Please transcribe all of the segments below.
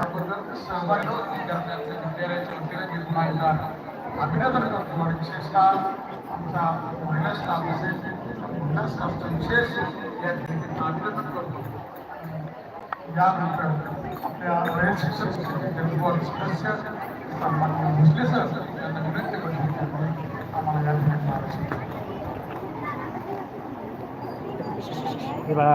याबद्दल सहभागी विद्यार्थ्यांचे विद्यालयाच्या वतीने मी पुन्हा अभिनंदन करतो आणि विशेषतः आमचा महिला स्टाफ महिला स्टाफचं विशेष या ठिकाणी अभिनंदन करतो. यानंतर आपल्या रयत शिक्षण सदस्य भोसले सर यांना विनंती करतो आम्हाला या ठिकाणी हे बघा.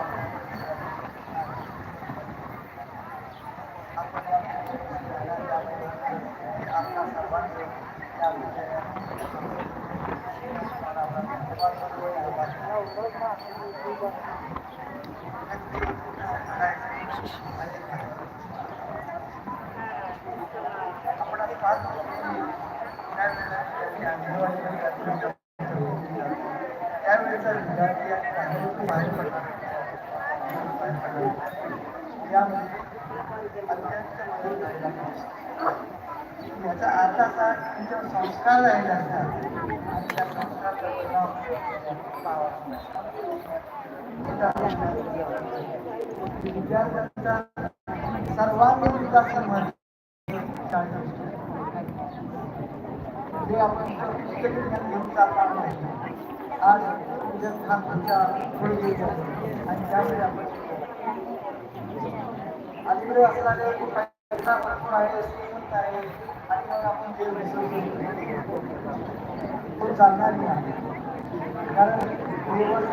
याचा अर्थ असा की जो संस्कार राहिला असतात विद्यार्थ्यांचा सर्वांगीण विकास म्हणजे जे आपण प्रत्येक ठिकाणी घेऊन चालणार नाही आज उद्या हा तुमच्यापुढे येत आणि त्यावेळी आपण अलीकडे असणारे पैसा भरपूर आहे श्रीमंत आहे आणि मग आपण जे विसरतो तो चालणार नाही. कारण केवळ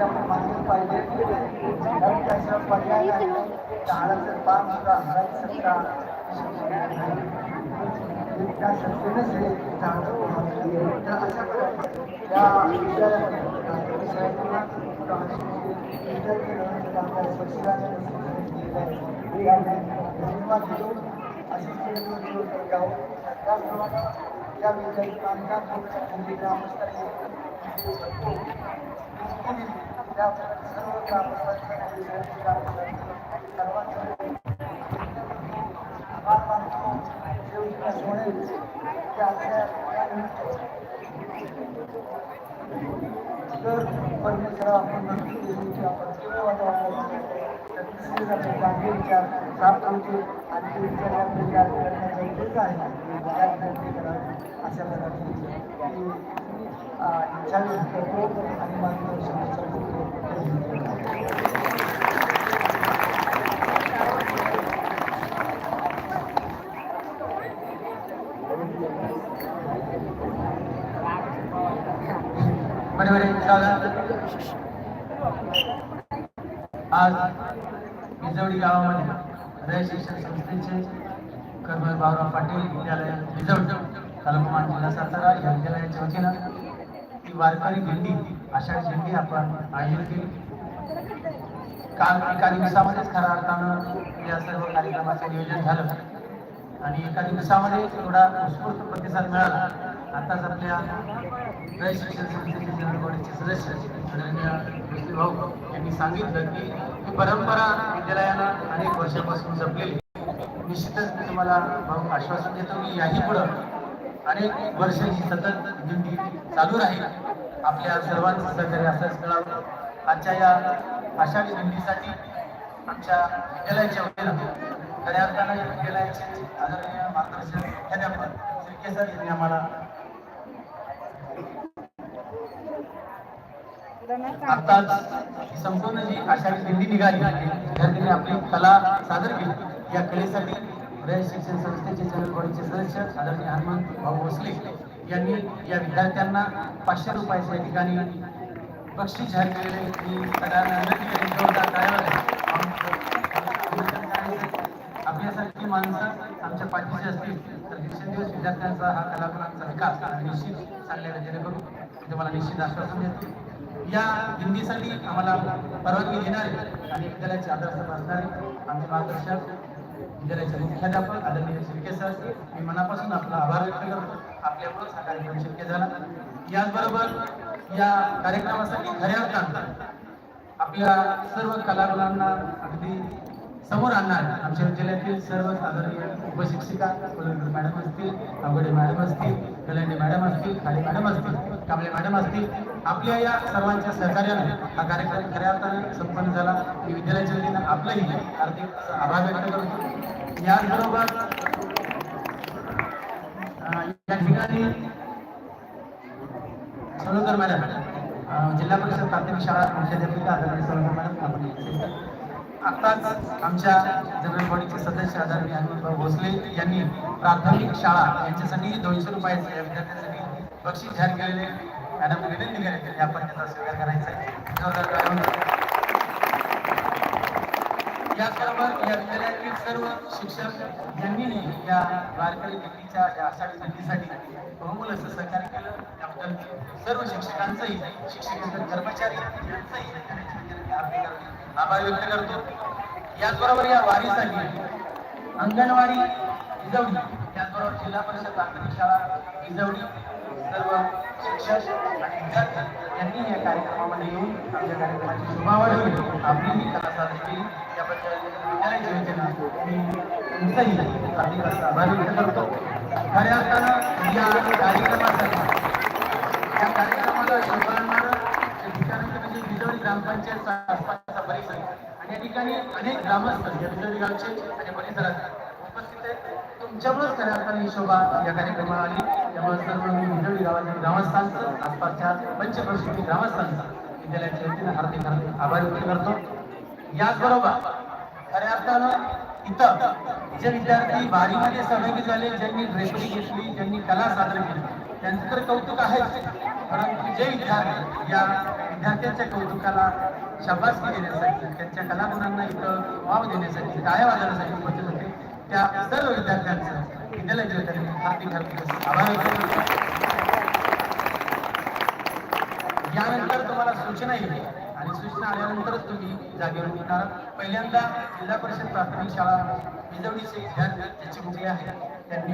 आपण मानलं पाहिजे कारण त्याशिवाय पर्याय नाही झाडाचं पान सुद्धा हरायची त्या शक्तीनेच हे तर अशा विद्यालयामध्ये विद्यार्थी धन्यवाद देतो अशीच केली गाव त्याचप्रमाणे या विद्यार्थी बांधकाम म्हणजे ग्रामस्थांनी त्या सर्व ग्रामस्थांचे सर्वांचे आभार मानतो देवजीला की आजच्या तर परमेश्वरा आपण नक्की देऊ की आपण चांगले विचार प्राप्त होते आणि ते विचार आपले विचार करणं गरजेचं आहे या विनंती करावी अशा प्रकारची ती, अं, इच्छा व्यक्त करतो आणि मार्गदर्शन करतो बरोबर आज बिजवडी गावामध्ये हृदय शिक्षण संस्थेचे कर्मवीर भाऊराव पाटील विद्यालय बिजवड तालुका मान जिल्हा सातारा या विद्यालयाच्या वतीनं ही वारकरी दिंडी आषाढी झेंडी आपण आयोजित केली. काल एका दिवसामध्येच खऱ्या अर्थानं या सर्व कार्यक्रमाचं नियोजन झालं. आणि एका दिवसामध्ये एवढा उत्स्फूर्त प्रतिसाद मिळाला. आताच आपल्या रय शिक्षण संस्थेचे जनरल सदस्य आदरणीय भाऊ यांनी सांगितलं की ही परंपरा विद्यालयानं अनेक वर्षापासून जपलेली निश्चितच मी तुम्हाला भाऊ आश्वासन देतो की याही पुढं अनेक वर्ष ही सतत दिंडी चालू राहील. आपल्या सर्वांचं सहकार्य असंच मिळावं आजच्या या आषाढी दिंडीसाठी आमच्या विद्यालयाच्या वतीनं खऱ्या अर्थानं विद्यालयाचे आदरणीय मार्गदर्शक मुख्याध्यापक श्री केसर यांनी आम्हाला आता संपूर्ण जी आषाढी दिंडी निघाली विद्यार्थ्यांनी आपली कला सादर केली. या कलेसाठी रयत शिक्षण संस्थेचे जनरल बॉडीचे सदस्य आदरणीय हनुमंत भाऊ भोसले यांनी या विद्यार्थ्यांना पाचशे रुपयाच्या या ठिकाणी बक्षीस जाहीर केलेले मी सगळ्यांना आपल्यासारखी माणसं आमच्या पाठीशी असतील तर दिवसेंदिवस विद्यार्थ्यांचा हा कलाकारांचा विकास निश्चित चाललेला जेणेकरून तुम्हाला निश्चित आश्वासन देतो या दिंडीसाठी आम्हाला परवानगी देणारे आणि विद्यालयाचे आदर्श असणारे आमचे मार्गदर्शक विद्यालयाचे मुख्याध्यापक आदरणीय शिर्के सर मी मनापासून आपला आभार व्यक्त करतो. आपल्यामुळेच हा कार्यक्रम शक्य झाला. याचबरोबर या कार्यक्रमासाठी खऱ्या अर्थात आपल्या सर्व कलाकारांना अगदी समोर आणणार. आमच्या विद्यालयातील सर्व साधारण उपशिक्षिका कोल्हटकर मॅडम असतील अवघडे मॅडम असतील गलांडे मॅडम असतील खाडे मॅडम असतील कांबळे मॅडम असतील आपल्या या सर्वांच्या सहकार्याने हा कार्यक्रम खऱ्या अर्थाने संपन्न झाला. मी विद्यालयाच्या वतीनं आपलंही हार्दिक आभार व्यक्त करतो. याचबरोबर या ठिकाणी सलोदर मॅडम जिल्हा परिषद प्राथमिक शाळा मुख्याध्यापिका आदरणीय सलोदर मॅडम आपण आत्ताच आमच्या जनरल बॉडीचे सदस्य आदरणीय हनुमंतराव भोसले यांनी प्राथमिक शाळा यांच्यासाठी दोनशे रुपयाचे या विद्यार्थ्यांसाठी बक्षीस जाहीर केलेले मॅडम विनंती केली त्यांनी आपण त्याचा स्वीकार करायचा आहे. जोरदार याचबरोबर या विद्यालयातील सर्व शिक्षक यांनी या वारकरी दिंडीच्या या आषाढी दिंडीसाठी बहुमूल असं सहकार्य केलं. त्याबद्दल सर्व शिक्षकांचंही शिक्षकेतर कर्मचारी यांचंही मी आभार व्यक्त करतो. याचबरोबर या वारीसाठी अंगणवाडी इजवडी त्याचबरोबर जिल्हा परिषद प्राथमिक शाळा इजवडी सर्व शिक्षक आणि विद्यार्थी यांनी या कार्यक्रमामध्ये येऊन आमच्या कार्यक्रमाची शोभावाढ होईल आपलीही कला सादर केली. त्याबद्दल विद्यालयाच्या वतीनं मी तुमचंही अधिक असं आभार व्यक्त करतो. खऱ्या अर्थानं या कार्यक्रमासाठी ठिकाणी अनेक ग्रामस्थ या बिजवडी गावचे आणि परिसरात उपस्थित आहेत. तुमच्यामुळेच खऱ्या अर्थाने ही शोभा या कार्यक्रमाला आली. त्यामुळे सर्व मी बिजवडी गावातील ग्रामस्थांचं आसपासच्या पंचक्रोशीतील ग्रामस्थांचं विद्यालयाच्या वतीनं हार्दिक हार्दिक आभार व्यक्त करतो. याचबरोबर खऱ्या अर्थानं इथं जे विद्यार्थी बारीमध्ये सहभागी झाले ज्यांनी ड्रेसिंग घेतली ज्यांनी कला सादर केली त्यांचं तर कौतुक आहे परंतु जे विद्यार्थी या विद्यार्थ्यांच्या कौतुकाला शाबासकी देण्यासाठी त्यांच्या कलागुणांना इथं वाव देण्यासाठी गाया वाजवण्यासाठी उपस्थित होते. त्या सर्व विद्यार्थ्यांचं विद्यालय हार्दिक हार्दिक आभार यानंतर तुम्हाला सूचना येईल. आणि सूचना आल्यानंतरच तुम्ही जागेवर निघणार पहिल्यांदा जिल्हा परिषद प्राथमिक शाळा विजवडीचे विद्यार्थी त्याची मुले आहेत